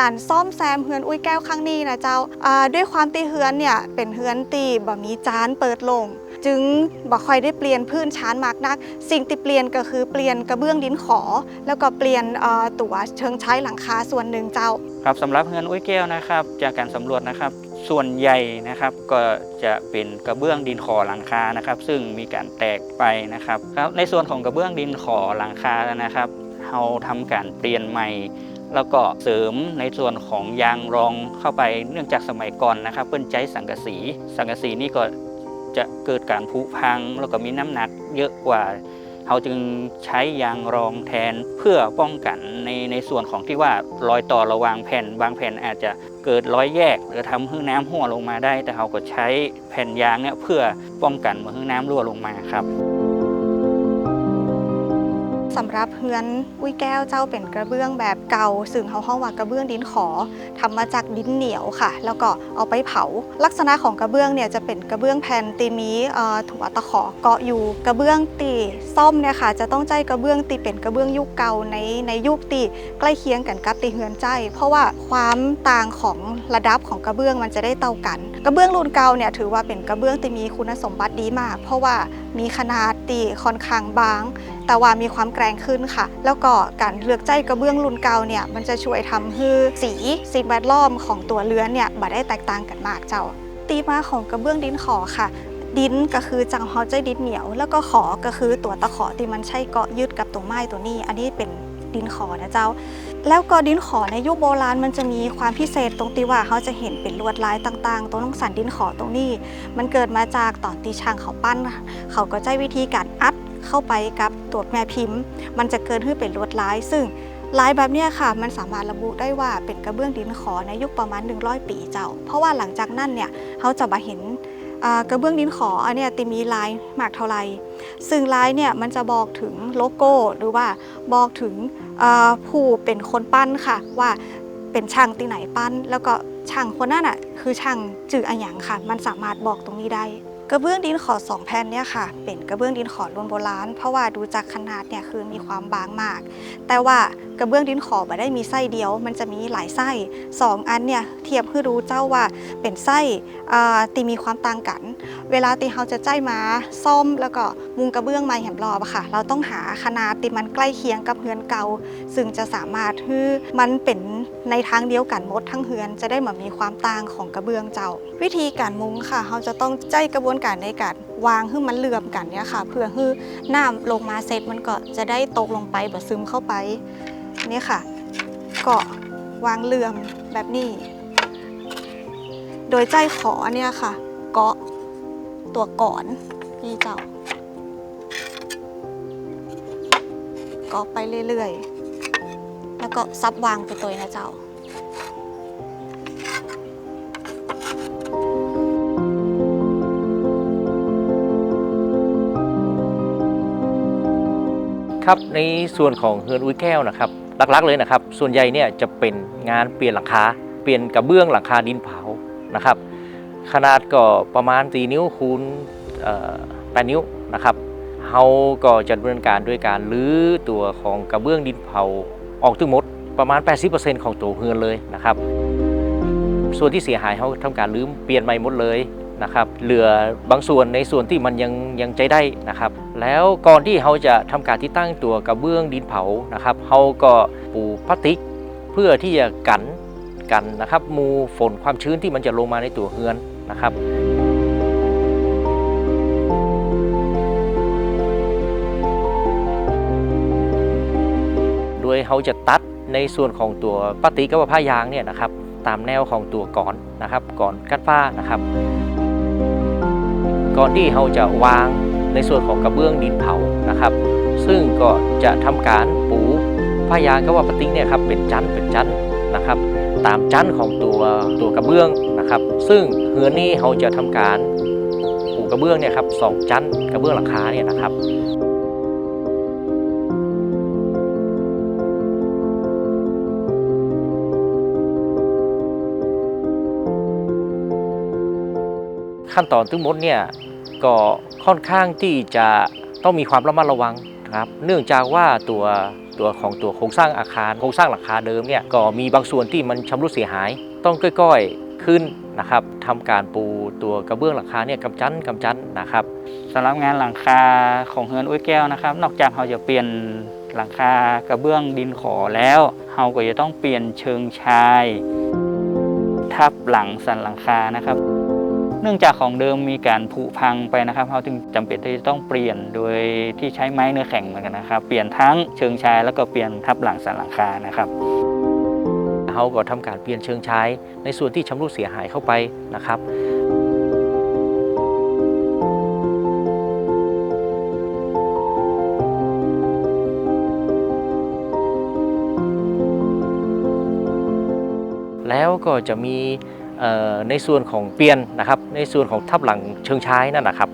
การซ่อมแซมเฮือนอุ้ยแก้วครั้งนี้นะเจ้าด้วยความตีเฮือนเนี่ยเป็นเฮือนตีบ่มีจานเปิดลง จึงบ่ค่อยได้เปลี่ยนพื้นชานมากนัก สิ่งที่เปลี่ยนก็คือเปลี่ยนกระเบื้องดินขอ แล้วก็เปลี่ยนตัวเชิงใช้หลังคาส่วนหนึ่งเจ้า ครับสำหรับเฮือนอุ้ยแก้วนะครับ จากการสำรวจนะครับส่วนใหญ่นะครับก็จะเป็นกระเบื้องดินขอหลังคานะครับ ซึ่งมีการแตกไปนะครับครับในส่วนของกระเบื้องดินขอหลังคานะครับเราทำการเปลี่ยนใหม่ แล้วก็เสริมในส่วนของยางรองเข้าไปเนื่องจากสมัยก่อนนะครับเปิ้นใจสังกะสี สังกะสีนี่ก็จะเกิดการผุพัง แล้วก็มีน้ำหนักเยอะกว่าเขาจึงใช้ยางรองแทนเพื่อป้องกันในในส่วนของที่ว่ารอยต่อระหว่างแผ่น บางแผ่นอาจจะเกิดรอยแยก หรือทำให้น้ำรั่วลงมาได้ แต่เขาก็ใช้แผ่นยางเนี่ยเพื่อป้องกันไม่ให้น้ำรั่วลงมาครับ สำหรับเฮือนอุ้ยแก้วเจ้าเป็นกระเบื้องแบบเก่าซึ่งเขาห้องว่ากระเบื้องดินขอทำมาจากดินเหนียวค่ะ แล้วก็เอาไปเผา ลักษณะของกระเบื้องเนี่ยจะเป็นกระเบื้องแผ่นตีมีถั่วตะขอเกาะอยู่ กระเบื้องตีซ่อมเนี่ยค่ะ จะต้องใจกระเบื้องตีเป็นกระเบื้องยุคเก่าในในยุคตีใกล้เคียงกันกับตีเฮือนใจ เพราะว่าความต่างของระดับของกระเบื้องมันจะได้เท่ากัน กระเบื้องรุ่นเก่าเนี่ยถือว่าเป็นกระเบื้องที่มีคุณสมบัติดีมาก เพราะว่ามีขนาดตีค่อนข้างบาง แต่ว่ามีความแกร่งขึ้นค่ะ แล้วก็การเลือกใจกระเบื้องรุ่นเก่าเนี่ยมันจะช่วยทำให้สีสิ่งแวดล้อมของตัวเรือนเนี่ยบ่ได้แตกต่างกันมากเจ้า ตีมาของกระเบื้องดินขอค่ะดินก็คือจังฮาใจดินเหนียว แล้วก็ขอก็คือตัวตะขอที่มันใช่เกาะยึดกับตัวไม้ตัวนี้ อันนี้เป็นดินขอนะเจ้า แล้วก็ดินขอในยุคโบราณมันจะมีความพิเศษตรงที่ว่าเขาจะเห็นเป็นลวดลายต่างๆ ตรงน้องสันดินขอตรงนี้ มันเกิดมาจากตอนตีช่างเขาปั้น เขาก็ใช้วิธีการอัดเข้าไปกับ ตัวแม่พิมพ์ มันจะเกิดขึ้นเป็นลวดลาย ซึ่งลายแบบนี้ค่ะ มันสามารถระบุได้ว่าเป็นกระเบื้องดินขอในยุคประมาณ 100 ปีเจ้า เพราะว่าหลังจากนั้นเนี่ยเขาจะมาเห็นกระเบื้องดินขออันนี้ยติมีลายมากเท่าไรซึ่งลายเนี่ยมันจะบอกถึงโลโก้หรือว่าบอกถึงผู้เป็นคนปั้นค่ะ ว่าเป็นช่างที่ไหนปั้น แล้วก็ช่างคนนั้นอะคือช่างจื่ออะหยังค่ะ มันสามารถบอกตรงนี้ได้ กระเบื้องดินขอสองแผ่นเนี่ยค่ะ เป็นกระเบื้องดินขอรุ่นโบราณเพราะว่าดูจากขนาดเนี่ยคือมีความบางมาก แต่ว่ากระเบื้องดินขอไม่ได้มีไส้เดียว มันจะมีหลายไส้สองอันเนี่ยเทียบให้รู้เจ้าว่าเป็นไส้อ่าตีมีความต่างกัน เวลาตีเขาจะใจมาซ่อมแล้วก็มุงกระเบื้องมาแหมรอบค่ะ เราต้องหาขนาดตีมันใกล้เคียงกับเฮือนเก่า ซึ่งจะสามารถให้มันเป็นในทางเดียวกันหมดทั้งเฮือน จะได้เหมือนมีความต่างของกระเบื้องเจ้า วิธีการมุงค่ะเราจะต้องใจกระบวนการในการวางให้มันเหลื่อมกันเนี่ยค่ะ เพื่อให้น้ำลงมาเสร็จมันก็จะได้ตกลงไปแบบซึมเข้าไปนี่ค่ะ ก็วางเหลื่อมแบบนี้ โดยใจขอเนี่ยค่ะ เกาะตัวก่อนนี่เจ้าเกาะไปเรื่อยๆ แล้วก็ซับวางไปตัวนะเจ้า ครับในส่วนของเฮือนอุ้ยแก้วนะครับหลักๆเลยนะครับ ส่วนใหญ่เนี่ยจะเป็นงานเปลี่ยนหลังคาเปลี่ยนกระเบื้องหลังคาดินเผานะครับ ขนาดก็ประมาณตีนิ้วคูณแปดนิ้วนะครับเฮาก็จะดำเนินการด้วยการรื้อตัวของกระเบื้องดินเผาออกทั้งหมดประมาณ 80%ของตัวเฮือนเลยนะครับ ส่วนที่เสียหายเขาทำการรื้อเปลี่ยนใหม่หมดเลย นะครับเหลือบางส่วนในส่วนที่มันยังยังใจได้นะครับ แล้วก่อนที่เขาจะทำการที่ตั้งตัวกระเบื้องดินเผานะครับเขาก็ปูพลาสติก เพื่อที่จะกันกันนะครับมูฝนความชื้นที่มันจะลงมาในตัวเฮือนนะครับโดยเขาจะตัดในส่วนของตัวปฏิกับว่าผ้ายางเนี่ยนะครับตามแนวของตัวก่อนนะครับก่อนกัดฟ้านะครับ ก่อนที่เขาจะวางในส่วนของกระเบื้องดินเผานะครับ ซึ่งก็จะทำการปูผ้ายางก็ว่าปฏิเนี่ยครับเป็นจันเป็นจันนะครับ ตามจันของตัวตัวกระเบื้องนะครับ ซึ่งเฮือนนี้เขาจะทำการปูกระเบื้องเนี่ยครับสองจันกระเบื้องหลังคาเนี่ยนะครับขั้นตอนทั้งหมดเนี่ย ก็ค่อนข้างที่จะต้องมีความระมัดระวังครับเนื่องจากว่าตัวตัวของตัวโครงสร้างอาคารโครงสร้างหลังคาเดิมเนี่ยก็มีบางส่วนที่มันชำรุดเสียหาย ต้องก้อยๆขึ้นนะครับทำการปูตัวกระเบื้องหลังคาเนี่ยกำจันกำจันนะครับสำหรับงานหลังคาของเฮือนอุ้ยแก้วนะครับ นอกจากเราจะเปลี่ยนหลังคากระเบื้องดินขอแล้วเราก็จะต้องเปลี่ยนเชิงชาย ทับหลังสันหลังคานะครับ เนื่องจากของเดิมมีการผุพังไปนะครับเราจึงจำเป็นที่จะต้องเปลี่ยนโดยที่ใช้ไม้เนื้อแข็งเหมือนกันนะครับ เปลี่ยนทั้งเชิงชายแล้วก็เปลี่ยนทับหลังสันหลังคานะครับเขาก็ทำการเปลี่ยนเชิงชายในส่วนที่ชำรุดเสียหายเข้าไปนะครับแล้วก็จะมี ในส่วนของเปลี่ยนนะครับ ในส่วนของทับหลังเชิงชายนั่นนะครับ